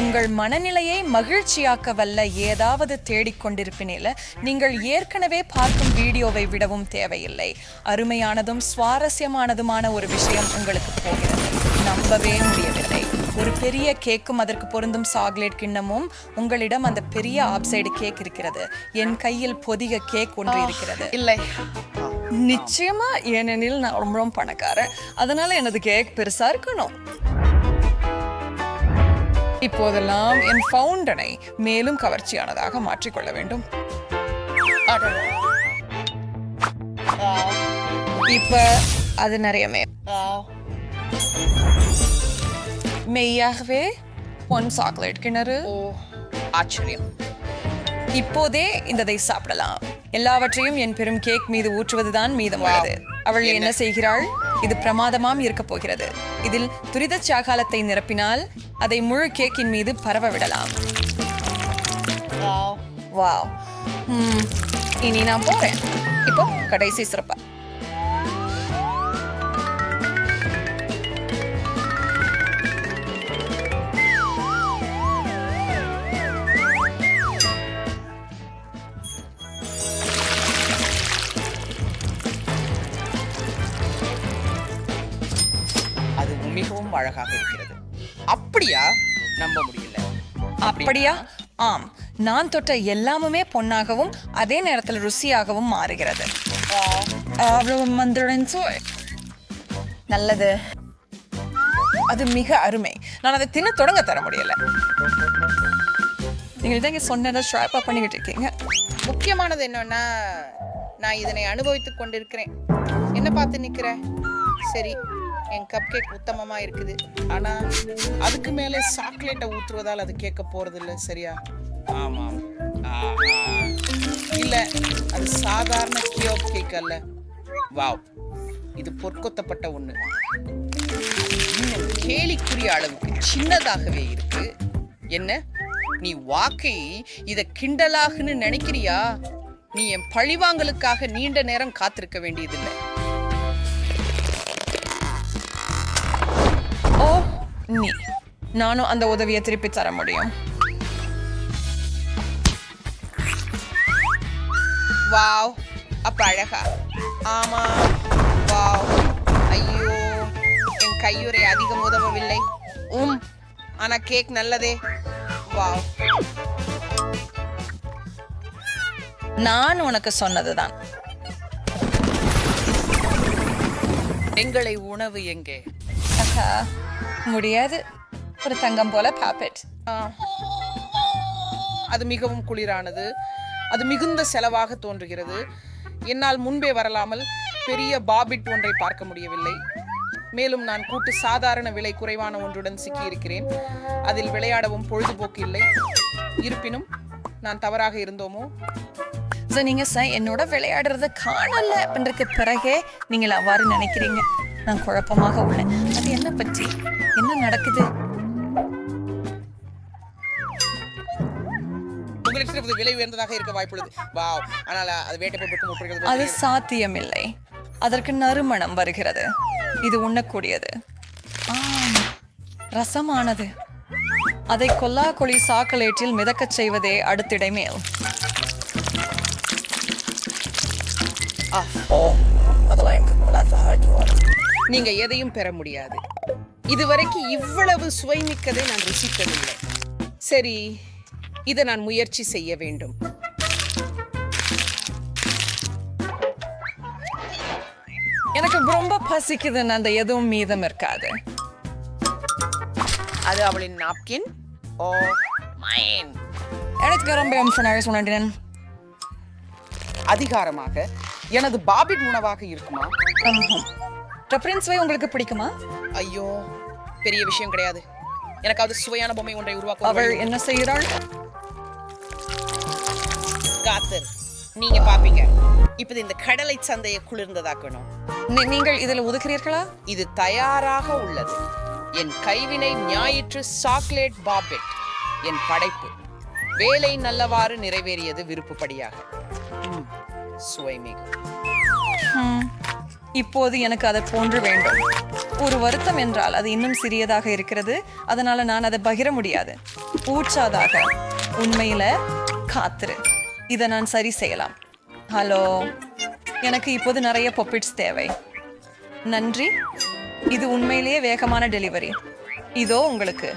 உங்கள் மனநிலையை மகிழ்ச்சியாக்க வல்ல ஏதாவது தேடிக்கொண்டிருப்பினில நீங்கள் ஏற்கனவே பார்க்கும் வீடியோவை விடவும் தேவையில்லை. அருமையானதும் சுவாரஸ்யமானதுமான ஒரு விஷயம் உங்களுக்கு போகிறது. நம்பவே முடியவில்லை. ஒரு பெரிய கேக்கும் அதற்கு பொருந்தும் சாக்லேட் கிண்ணமும் உங்களிடம் அந்த பெரிய ஆப்சைடு கேக் இருக்கிறது. என் கையில் பொதிக கேக் ஒன்று இருக்கிறது. இல்லை. நிச்சயமா ஏனெனில் நான் ரொம்ப ரொம்ப பணக்காரன். அதனால எனது கேக் பெருசா இருக்கணும். இப்போதெல்லாம் என் ஃபவுண்டனை மேலும் கவர்ச்சியானதாக மாற்றிக்கொள்ள வேண்டும். இப்ப அது நிறைய மே ஆ. மெய்யாகவே பொன் சாக்லேட் கிணறு. ஆச்சரியம். இப்போதே இந்ததை சாப்பிடலாம். எல்லாவற்றையும் என் பெரும் கேக் மீது ஊற்றுவதுதான் மீதமுள்ளது அவள் என்ன? செய்கிறாள் இது பிரமாதமாம் இருக்க போகிறது. இதில் துரித சாகாலத்தை நிரப்பினால் அதை முழு கேக்கின் மீது பரவ விடலாம். வாவ். இனி நான் போறேன். இப்போ கடைசி சிறப்பா. மிகவும் அழகாக இருக்கிறது. அப்படியா? நம்ப முடியல. அப்படியா? ஆம். நான் தொட்ட எல்லாமுமே பொன்னாகவும் அதே நேரத்தில் ருசியாகவும் மாறுகிறது. அவ்வளவு மந்திரன் சுவை நல்லது. அது மிக அருமை. நான் அதை தின தொடங்க தர முடியல. நீங்கள் தான் இங்கே சொன்னதை ஷார்ப்பாக பண்ணிக்கிட்டு இருக்கீங்க. முக்கியமானது என்னன்னா நான் இதனை அனுபவித்துக் கொண்டிருக்கிறேன். என்ன பார்த்து நிற்கிறேன் சரி. என் கப் கேக் உத்தமமா இருக்குது. ஆனா அதுக்கு மேலே சாக்லேட்டை ஊற்றுவதால் அது கேட்க போறது இல்ல சரியா? ஆமாம். இல்ல அது சாதாரண கியோப் கேக் அல்ல. வாவ். இது பொற்கொத்தப்பட்ட ஒண்ணு. இன்னும் கேலிக்குரிய அளவுக்கு சின்னதாகவே இருக்கு. என்ன? நீ வாக்கை இத கிண்டலாகுன்னு நினைக்கிறியா? நீ என் பழிவாங்கலுக்காக நீண்ட நேரம் காத்திருக்க வேண்டியதில்லை. நீ. நானும் அந்த உதவியை திருப்பி தர முடியும். வாவ் அப்ப அழகா. ஆமா வாவ். ஐயோ என் கையுறை அதிகம் உதவவில்லை. உம் ஆனா கேக் நல்லதே. வாவ். நான் உனக்கு சொன்னதுதான். எங்களை உணவு எங்கே? முடியாது. ஒரு தங்கம் போல பாப்பெட். அது மிகவும் குளிரானது. அது மிகுந்த செலவாக தோன்றுகிறது. என்னால் முன்பே வரலாமல் பெரிய பாபிட் ஒன்றை பார்க்க முடியவில்லை. மேலும் நான் கூட்டு சாதாரண விலை குறைவான ஒன்றுடன் சிக்கியிருக்கிறேன். அதில் விளையாடவும் பொழுதுபோக்கு இல்லை. இருப்பினும் நான் தவறாக இருந்தோமோ? So, நீங்க ச- என்னோட விளையாடுறத காணல. அப்படின்றதுக்கு பிறகே நீங்கள் அவ்வாறு நினைக்கிறீங்க. நான் குழப்பமாக உள்ளேன். அது என்ன பற்றி? நடக்குது. உங்களுக்கு விலை உயர்ந்ததாக இருக்க வாய்ப்புள்ளது. வாவ். ஆனால் அது வேட்டை போட்டு முற்றுகிறது அது சாத்தியமில்லை. அதற்கு நறுமணம் வருகிறது. இது உண்ணக்கூடியது. ஆம், ரசமானது. அதை கொல்லா கொளி சாக்கலேட்டில் மிதக்கச் செய்வதே அடுத்திடை மேல். நீங்க எதையும் பெற முடியாது. இதுவரைக்கும் இவ்வளவு சுவைமிக்கதை நான் ருசித்ததில்லை சரி இதை நான் முயற்சி செய்ய வேண்டும். எனக்கு ரொம்ப பசிக்குதுன்னு அந்த எதுவும் மீதம் இருக்காது. அது அவளின் நாப்கின். ஓ மைன் எனக்கு ரொம்ப சொன்னேன் அதிகாரமாக எனது பாபிட் உணவாக இருக்குமா? ரெஃபரன்ஸ்வை உங்களுக்கு பிடிக்குமா? ஐயோ பெரிய விஷயம் கிடையாது. எனக்கு அது சுவையான பொம்மை ஒன்றை உருவாக்க அவள் என்ன செய்கிறாள் காத்தர் நீங்க பாப்பீங்க. இப்ப இந்த கடலை சந்தையை குளிர்ந்ததாக்கணும். நீங்கள் இதில் ஒதுக்கிறீர்களா இது தயாராக உள்ளது. என் கைவினை ஞாயிற்று சாக்லேட் பாபெட் என் படைப்பு. வேலை நல்லவாறு நிறைவேறியது விருப்பப்படியாக. ம், சுவை மிகு. ஹம், இப்போது எனக்கு அதை போன்று வேண்டும். ஒரு வருத்தம் என்றால் அது இன்னும் சிறியதாக இருக்கிறது. அதனால நான் அதை பகிர முடியாது. ஊற்றாதாக உண்மையில காத்துரு. இதை நான் சரி செய்யலாம். ஹலோ. எனக்கு இப்போது நிறைய பொப்பிட்ஸ் தேவை. நன்றி. இது உண்மையிலேயே வேகமான டெலிவரி இதோ உங்களுக்கு.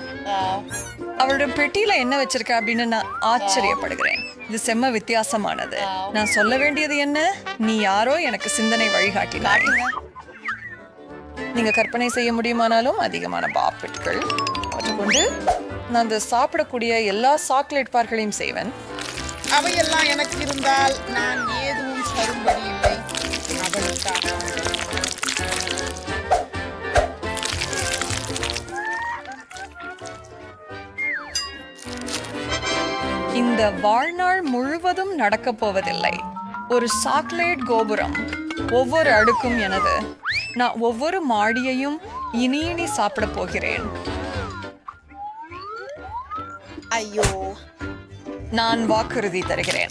அவளோட பெட்டியில என்ன வச்சிருக்க அப்படின்னு நான் ஆச்சரியப்படுகிறேன். இது செம்ம வித்தியாசமானது. நான் சொல்ல வேண்டியது என்ன? நீ யாரோ எனக்கு சிந்தனை வழிகாட்டினாய். நீங்க கற்பனை செய்ய முடியுமானாலும் அதிகமான பாப்பிட்கள் கொண்டு நான் இந்த சாப்பிடக்கூடிய எல்லா சாக்லேட் பார்களையும் செய்வேன். அவையெல்லாம் எனக்கு இருந்தால் நான் ஏதும் தரும்படி இந்த வாழ்நாள் முழுவதும் நடக்கப் போவதில்லை. ஒரு சாக்லேட் கோபுரம் ஒவ்வொரு அடுக்கும் எனது. நான் ஒவ்வொரு மாடியையும் இனி இனி சாப்பிடப் போகிறேன். ஐயோ. நான் வாக்குறுதி தருகிறேன்.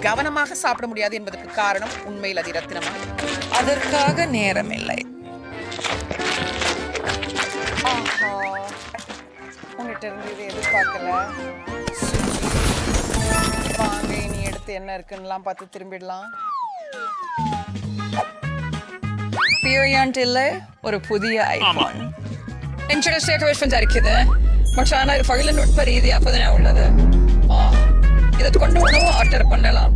கவனமாக சாப்பிட முடியாது என்பதற்கு காரணம் உண்மையில் அது ரத்தினமா அதற்காக நேரமில்லை. ஆஹா என்கிட்ட இருந்து இதை எதிர்பார்க்கல. வாங்க இனி எடுத்து என்ன இருக்குன்னுலாம் பார்த்து திரும்பிடலாம். பியோயான்ட்டில் ஒரு புதிய ஐஃபோன் இன்சூரன்ஸ் டேட்டவேஷன் தரிக்குது பட் ஆனால் இது பகில நுட்ப ரீதியாக புதுனா உள்ளது? இதை கொண்டு உணவு ஆர்டர் பண்ணலாம்.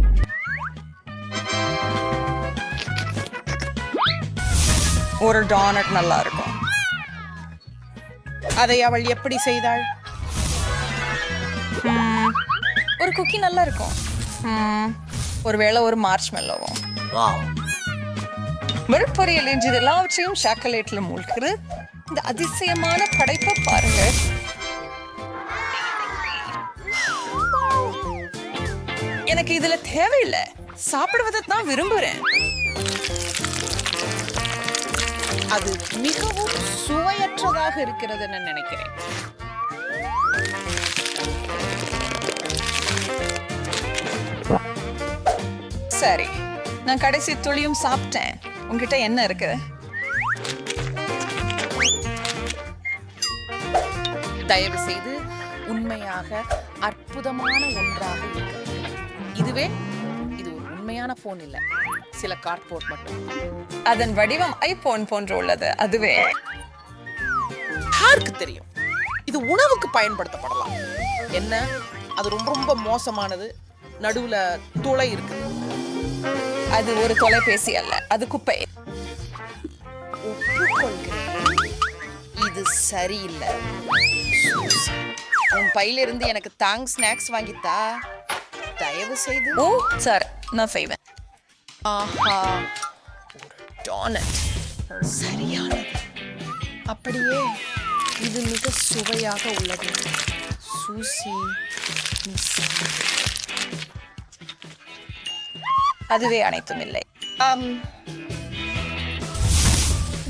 ஒரு டானட் நல்லா இருக்கும். அதை அவள் எப்படி செய்தாள்? ம், ஒரு குக்கி நல்லா இருக்கும் ம், ஒருவேளை ஒரு மார்ச் மெல்லோவும் வெறுப்பொரியல் என்று இது எல்லாவற்றையும் சாக்கலேட்ல மூழ்கிறது இந்த அதிசயமான படைப்பை பாருங்க எனக்கு இதுல தேவையில்லை. சாப்பிடுவதை தான் விரும்புறேன் அது மிகவும் சுவையற்றதாக இருக்கிறதுன்னு நினைக்கிறேன். சரி நான் கடைசி துளியும் சாப்பிட்டேன். உங்ககிட்ட என்ன இருக்கு? தயவு செய்து உண்மையாக அற்புதமான ஒன்றாக இதுவே இது ஒரு உண்மையான போன் இல்லை. சில கார்ட்போர்ட் மட்டும். அதன் வடிவம் ஐபோன் போன்று உள்ளது அதுவே. யாருக்கு தெரியும். இது உணவுக்கு பயன்படுத்தப்படலாம். என்ன? அது ரொம்ப ரொம்ப மோசமானது. நடுவுல துளை இருக்கு. அது ஒரு தொலைபேசி அல்ல அது குப்பை. இது சரியில்லை. உன் பையிலிருந்து எனக்கு தாங் ஸ்நாக்ஸ் வாங்கித்தா? தயவு செய்து ஓ சார் நான் செய்வேன். ஆஹா. டானட் சரியானது. அப்படியே இது மிக சுவையாக உள்ளது. சூசி அதுவே அனைத்தும் இல்லை. ஆம்,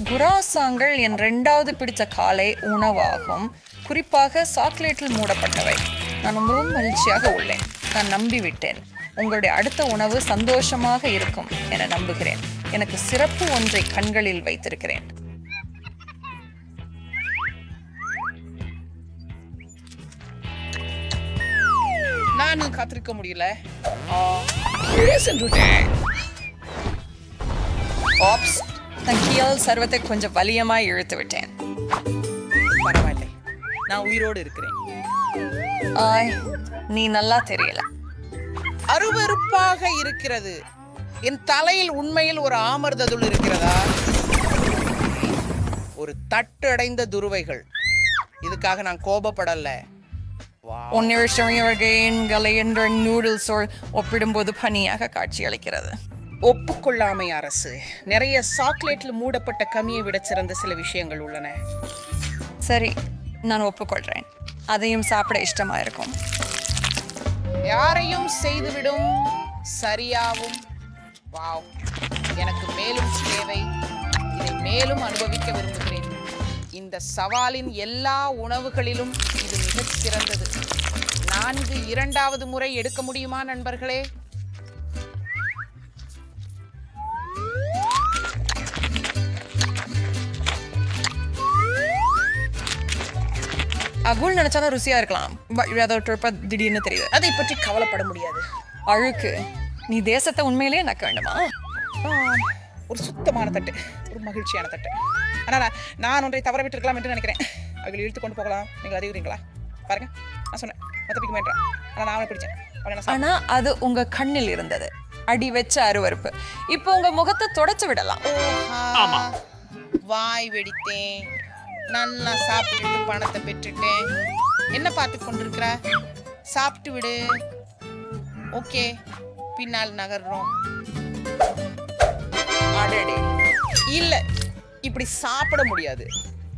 குராசாங்கள் என் ரெண்டாவது பிடித்த காலை உணவாகும். குறிப்பாக சாக்லேட்டில் மூடப்பட்டவை. நான் மிகவும் மகிழ்ச்சியாக உள்ளேன். நான் நம்பிவிட்டேன். உங்களுடைய அடுத்த உணவு சந்தோஷமாக இருக்கும் என நம்புகிறேன். எனக்கு சிறப்பு ஒன்றை கண்களில் வைத்திருக்கிறேன். நானும் காத்திருக்க முடியல. ஆப்ஸ் நான் கீழ் சர்வத்தை கொஞ்சம் வலியமாய் இழுத்து விட்டேன். பரவாயில்லை. நான் உயிரோடு இருக்கிறேன். ஆய் நீ நல்லா தெரியல. அருவருப்பாக இருக்கிறது. என் தலையில் உண்மையில் ஒரு ஆமர்ததுள் இருக்கிறதா? ஒரு தட்டு அடைந்த துருவைகள். இதுக்காக நான் கோபப்படல. என்ற நூடுல்ஸோடு ஒப்பிடும்போது பனியாக காட்சியளிக்கிறது. ஒப்புக்கொள்ளாமை அரசு. நிறைய சாக்லேட்ல மூடப்பட்ட கமியை விட சிறந்த சில விஷயங்கள் உள்ளன. சரி நான் ஒப்புக்கொள்றேன். அதையும் சாப்பிட இஷ்டமா இருக்கும். யாரையும் செய்துவிடும் சரியாவும் வாவ். எனக்கு மேலும் தேவை. இதை மேலும் அனுபவிக்க விரும்புகிறேன். இந்த சவாலின் எல்லா உணவுகளிலும் இது மிகச் சிறந்தது நான்கு இரண்டாவது முறை எடுக்க முடியுமா நண்பர்களே? அகுல் நினைச்சாலும் ருசியா இருக்கலாம். பட் ஏதோ ட்ரிப்பா திடீர்னு தெரியுது. அதை பற்றி கவலைப்பட முடியாது. அழுக்கு. நீ தேசத்தை உண்மையிலேயே நக்க வேண்டுமா? ஒரு சுத்தமான தட்டு. ஒரு மகிழ்ச்சியான தட்டு. ஆனால் நான் ஒன்றை தவற விட்டிருக்கலாம் என்று நினைக்கிறேன். அவர்கள் இழுத்து கொண்டு போகலாம். நீங்கள் அதிகரிங்களா பாருங்க. நான் சொன்னேன். மொத்த பிடிக்க மாட்டேன் ஆனால் நான் அவனை பிடிச்சேன். அவனை நான் ஆனா அது உங்க கண்ணில் இருந்தது. அடி வச்ச அருவருப்பு. இப்போ உங்க முகத்தை தொடச்சு விடலாம். ஆமா. வாய் வெடித்தேன். நல்லா சாப்பிட்டுட்டு பணத்தை பெற்றுட்டேன் என்ன பார்த்து கொண்டிருக்கிற? சாப்பிட்டு விடு. ஓகே பின்னால் நகர்றோம். அடடே. இல்ல இப்படி சாப்பிட முடியாது.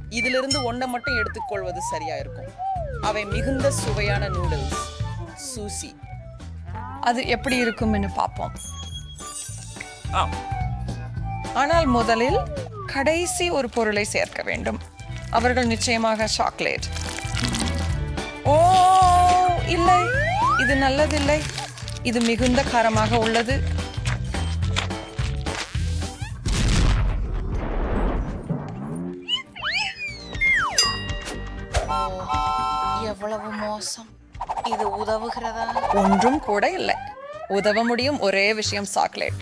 இதிலிருந்து ஒன்றை மட்டும் எடுத்துக்கொள்வது சரியா இருக்கும். அவை மிகுந்த சுவையான நூடுல்ஸ். சூசி. அது எப்படி இருக்கும்னு பார்ப்போம். ஆனால் முதலில் கடைசி ஒரு பொருளை சேர்க்க வேண்டும். அவர்கள் நிச்சயமாக சாக்லேட் ஓ இல்லை. இது நல்லதில்லை. இது மிகுந்த காரமாக உள்ளது. எவ்வளவு மோசம். இது உதவுகிறதா? ஒன்றும் கூட இல்லை. உதவ முடியும் ஒரே விஷயம் சாக்லேட்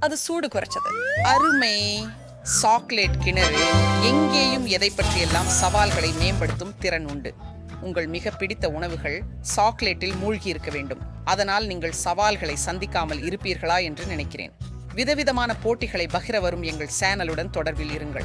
அது சூடு குறைச்சது. அருமை. சாக்லேட் கிணறு எங்கேயும் எதை பற்றியெல்லாம் சவால்களை மேம்படுத்தும் திறன் உண்டு. உங்கள் மிக பிடித்த உணவுகள் சாக்லேட்டில் மூழ்கி இருக்க வேண்டும். அதனால் நீங்கள் சவால்களை சந்திக்காமல் இருப்பீர்களா என்று நினைக்கிறேன். விதவிதமான போட்டிகளை பகிர வரும் எங்கள் சேனலுடன் தொடர்பில் இருங்கள்.